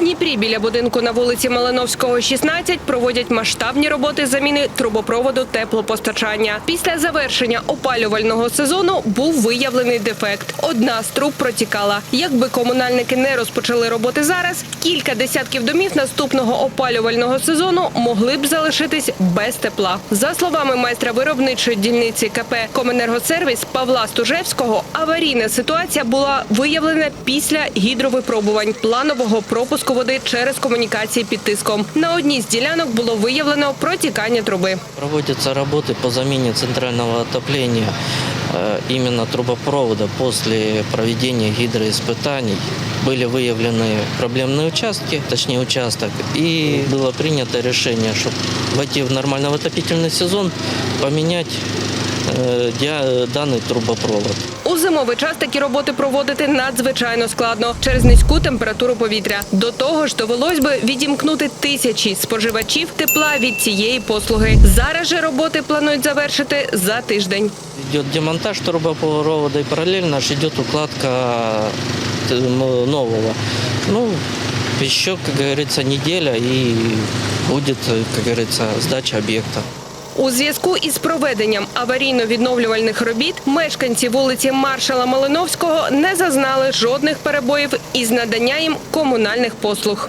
Дніпрі біля будинку на вулиці Малиновського, 16 проводять масштабні роботи заміни трубопроводу теплопостачання. Після завершення опалювального сезону був виявлений дефект. Одна з труб протікала. Якби комунальники не розпочали роботи зараз, кілька десятків домів наступного опалювального сезону могли б залишитись без тепла. За словами майстра виробничої дільниці КП Коменергосервіс Павла Стужевського, аварійна ситуація була виявлена після гідровипробувань планового пропуску води через комунікації під тиском. На одній з ділянок було виявлено протікання труби. Проводятся работы по замене центрального отопления э, именно трубопровода после проведения гидроиспытаний. Были выявлены проблемные участки, точнее участок, и было принято решение, чтобы войти в нормальный отопительный сезон, поменять э, диа- данный трубопровод. У зимовий час такі роботи проводити надзвичайно складно через низьку температуру повітря. До того ж, довелось би відімкнути тисячі споживачів тепла від цієї послуги. Зараз же роботи планують завершити за тиждень. Идет демонтаж трубопровода и параллельно же идет укладка э, м, нового. Ну, еще, как говорится, неделя и будет, э, как говорится, сдача объекта. У зв'язку із проведенням аварійно-відновлювальних робіт мешканці вулиці Маршала Малиновського не зазнали жодних перебоїв із надання їм комунальних послуг.